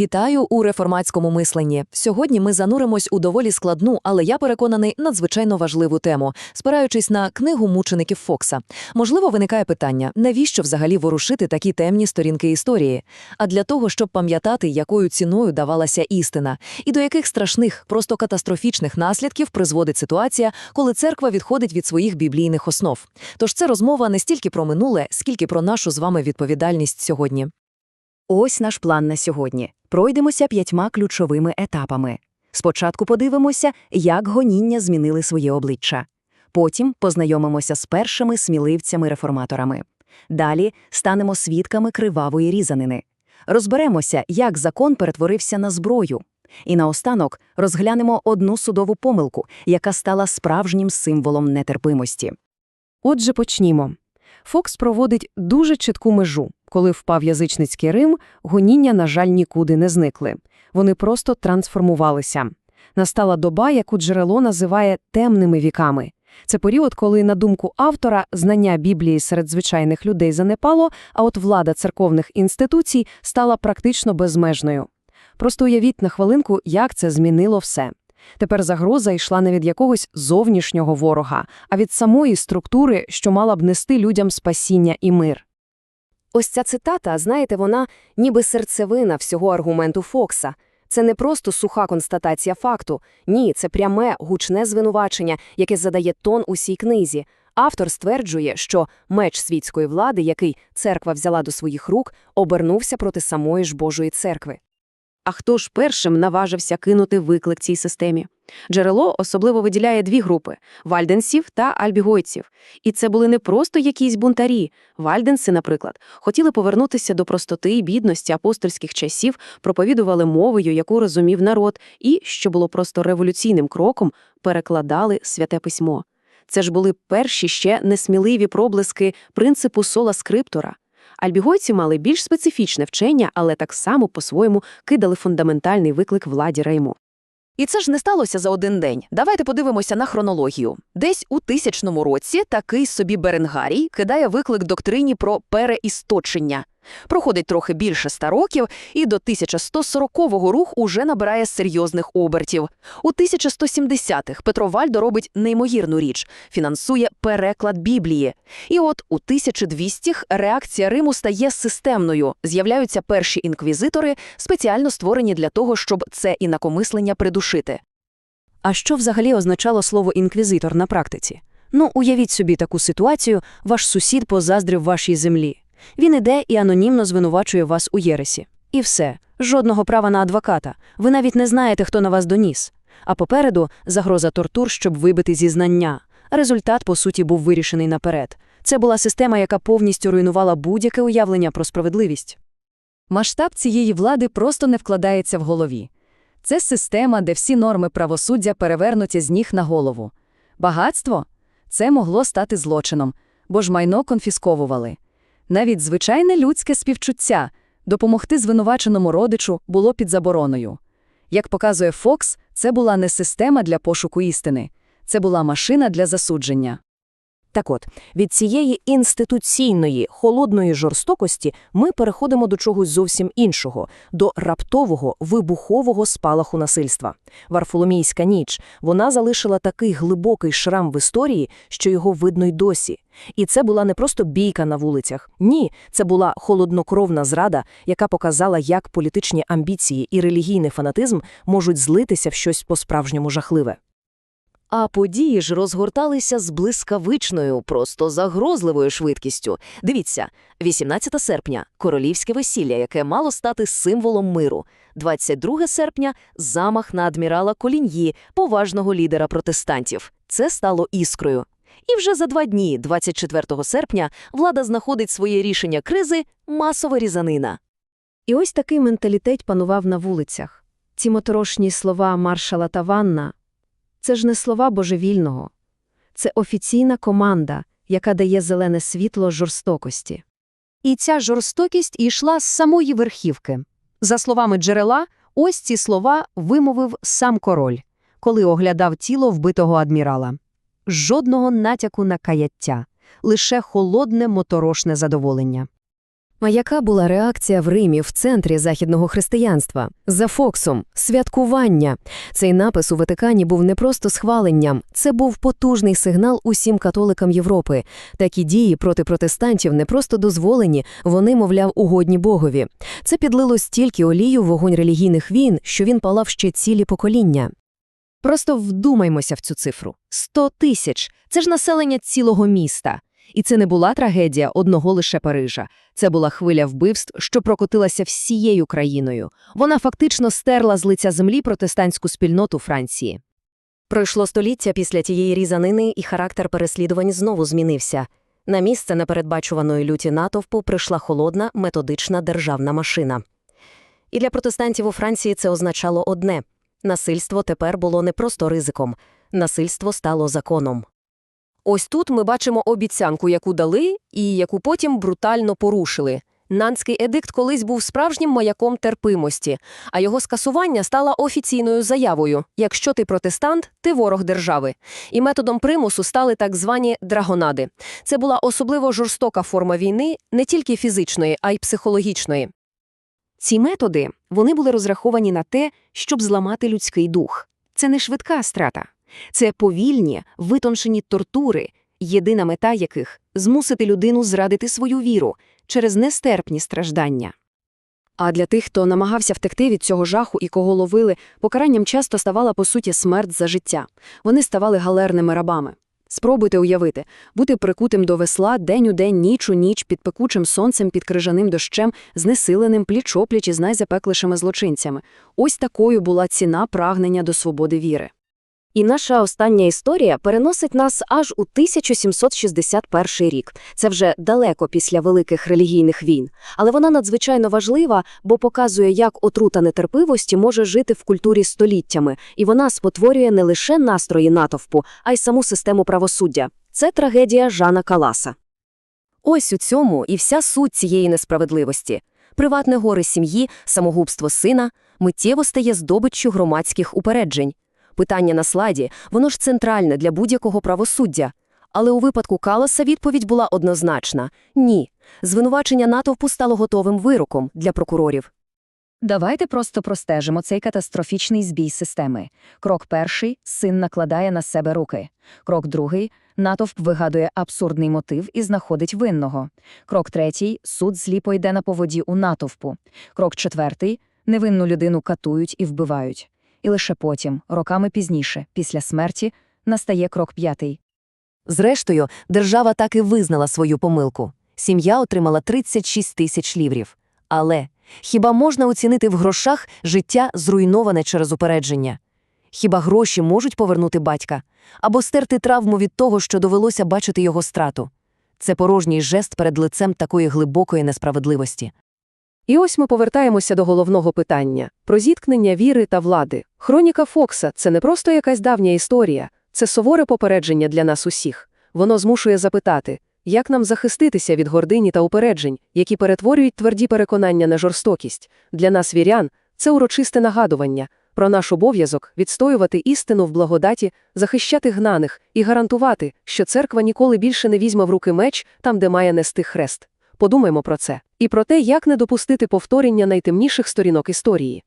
Вітаю у реформатському мисленні. Сьогодні ми зануримось у доволі складну, але я переконаний, надзвичайно важливу тему, спираючись на книгу мучеників Фокса. Можливо, виникає питання, навіщо взагалі ворушити такі темні сторінки історії? А для того, щоб пам'ятати, якою ціною давалася істина, і до яких страшних, просто катастрофічних наслідків призводить ситуація, коли церква відходить від своїх біблійних основ. Тож це розмова не стільки про минуле, скільки про нашу з вами відповідальність сьогодні. Ось наш план на сьогодні. Пройдемося п'ятьма ключовими етапами. Спочатку подивимося, як гоніння змінили своє обличчя. Потім познайомимося з першими сміливцями-реформаторами. Далі станемо свідками кривавої різанини. Розберемося, як закон перетворився на зброю. І наостанок розглянемо одну судову помилку, яка стала справжнім символом нетерпимості. Отже, почнімо. Фокс проводить дуже чітку межу. Коли впав язичницький Рим, гоніння, на жаль, нікуди не зникли. Вони просто трансформувалися. Настала доба, яку джерело називає темними віками. Це період, коли, на думку автора, знання Біблії серед звичайних людей занепало, а от влада церковних інституцій стала практично безмежною. Просто уявіть на хвилинку, як це змінило все. Тепер загроза йшла не від якогось зовнішнього ворога, а від самої структури, що мала б нести людям спасіння і мир. Ось ця цитата, знаєте, вона ніби серцевина всього аргументу Фокса. Це не просто суха констатація факту. Ні, це пряме, гучне звинувачення, яке задає тон усій книзі. Автор стверджує, що меч світської влади, який церква взяла до своїх рук, обернувся проти самої ж Божої церкви. А хто ж першим наважився кинути виклик цій системі? Джерело особливо виділяє дві групи – вальденсів та альбігойців. І це були не просто якісь бунтарі. Вальденси, наприклад, хотіли повернутися до простоти і бідності апостольських часів, проповідували мовою, яку розумів народ, і, що було просто революційним кроком, перекладали святе письмо. Це ж були перші ще несміливі проблиски принципу сола скриптора. Альбігойці мали більш специфічне вчення, але так само по-своєму кидали фундаментальний виклик владі Рейму. І це ж не сталося за один день. Давайте подивимося на хронологію. Десь у тисячному році такий собі Беренгарій кидає виклик доктрині про переісточення. Проходить трохи більше ста років, і до 1140-го рух уже набирає серйозних обертів. У 1170-х Петро Вальдо робить неймовірну річ – фінансує переклад Біблії. І от у 1200-х реакція Риму стає системною. З'являються перші інквізитори, спеціально створені для того, щоб це інакомислення придушити. А що взагалі означало слово «інквізитор» на практиці? Ну, уявіть собі таку ситуацію, ваш сусід позаздрив вашій землі. Він іде і анонімно звинувачує вас у єресі. І все. Жодного права на адвоката. Ви навіть не знаєте, хто на вас доніс. А попереду загроза тортур, щоб вибити зізнання. Результат, по суті, був вирішений наперед. Це була система, яка повністю руйнувала будь-яке уявлення про справедливість. Масштаб цієї влади просто не вкладається в голові. Це система, де всі норми правосуддя перевернуті з ніг на голову. Багатство це могло стати злочином, бо ж майно конфісковували. Навіть звичайне людське співчуття допомогти звинуваченому родичу було під забороною. Як показує Фокс, це була не система для пошуку істини, це була машина для засудження. Так от, від цієї інституційної холодної жорстокості ми переходимо до чогось зовсім іншого, до раптового, вибухового спалаху насильства. Варфоломійська ніч, вона залишила такий глибокий шрам в історії, що його видно й досі. І це була не просто бійка на вулицях. Ні, це була холоднокровна зрада, яка показала, як політичні амбіції і релігійний фанатизм можуть злитися в щось по-справжньому жахливе. А події ж розгорталися з блискавичною, просто загрозливою швидкістю. Дивіться, 18 серпня королівське весілля, яке мало стати символом миру. 22 серпня замах на адмірала Коліньї, поважного лідера протестантів. Це стало іскрою. І вже за два дні, 24 серпня, влада знаходить своє рішення кризи масова різанина. І ось такий менталітет панував на вулицях. Ці моторошні слова маршала Таванна це ж не слова божевільного, це офіційна команда, яка дає зелене світло жорстокості. І ця жорстокість йшла з самої верхівки. За словами джерела, ось ці слова вимовив сам король, коли оглядав тіло вбитого адмірала. Жодного натяку на каяття, лише холодне моторошне задоволення. А яка була реакція в Римі в центрі західного християнства? За Фоксом – святкування. Цей напис у Ватикані був не просто схваленням, це був потужний сигнал усім католикам Європи. Такі дії проти протестантів не просто дозволені, вони, мовляв, угодні Богові. Це підлило стільки олію в вогонь релігійних війн, що він палав ще цілі покоління. Просто вдумаймося в цю цифру. 100 тисяч – це ж населення цілого міста. І це не була трагедія одного лише Парижа. Це була хвиля вбивств, що прокотилася всією країною. Вона фактично стерла з лиця землі протестантську спільноту Франції. Пройшло століття після тієї різанини, і характер переслідувань знову змінився. На місце непередбачуваної люті натовпу прийшла холодна, методична державна машина. І для протестантів у Франції це означало одне – насильство тепер було не просто ризиком, насильство стало законом. Ось тут ми бачимо обіцянку, яку дали і яку потім брутально порушили. Нанський едикт колись був справжнім маяком терпимості, а його скасування стало офіційною заявою «якщо ти протестант, ти ворог держави». І методом примусу стали так звані драгонади. Це була особливо жорстока форма війни, не тільки фізичної, а й психологічної. Ці методи вони були розраховані на те, щоб зламати людський дух. Це не швидка страта. Це повільні, витончені тортури, єдина мета яких – змусити людину зрадити свою віру через нестерпні страждання. А для тих, хто намагався втекти від цього жаху і кого ловили, покаранням часто ставала, по суті, смерть за життя. Вони ставали галерними рабами. Спробуйте уявити, бути прикутим до весла день у день, ніч у ніч, під пекучим сонцем, під крижаним дощем, знесиленим пліч-опліч із найзапеклішими злочинцями. Ось такою була ціна прагнення до свободи віри. І наша остання історія переносить нас аж у 1761 рік. Це вже далеко після великих релігійних війн. Але вона надзвичайно важлива, бо показує, як отрута нетерпивості може жити в культурі століттями, і вона спотворює не лише настрої натовпу, а й саму систему правосуддя. Це трагедія Жана Каласа. Ось у цьому і вся суть цієї несправедливості. Приватне горе сім'ї, самогубство сина миттєво стає здобиччю громадських упереджень. Питання на слайді, воно ж центральне для будь-якого правосуддя. Але у випадку Каласа відповідь була однозначна – ні. Звинувачення натовпу стало готовим вироком для прокурорів. Давайте просто простежимо цей катастрофічний збій системи. Крок перший – син накладає на себе руки. Крок другий – натовп вигадує абсурдний мотив і знаходить винного. Крок третій – суд сліпо йде на поводі у натовпу. Крок четвертий – невинну людину катують і вбивають. І лише потім, роками пізніше, після смерті, настає крок п'ятий. Зрештою, держава так і визнала свою помилку. Сім'я отримала 36 тисяч ліврів. Але хіба можна оцінити в грошах життя, зруйноване через упередження? Хіба гроші можуть повернути батька? Або стерти травму від того, що довелося бачити його страту? Це порожній жест перед лицем такої глибокої несправедливості. І ось ми повертаємося до головного питання – про зіткнення віри та влади. Хроніка Фокса – це не просто якась давня історія, це суворе попередження для нас усіх. Воно змушує запитати, як нам захиститися від гордині та упереджень, які перетворюють тверді переконання на жорстокість. Для нас, вірян, це урочисте нагадування про наш обов'язок відстоювати істину в благодаті, захищати гнаних і гарантувати, що церква ніколи більше не візьме в руки меч там, де має нести хрест. Подумаймо про це. І про те, як не допустити повторення найтемніших сторінок історії.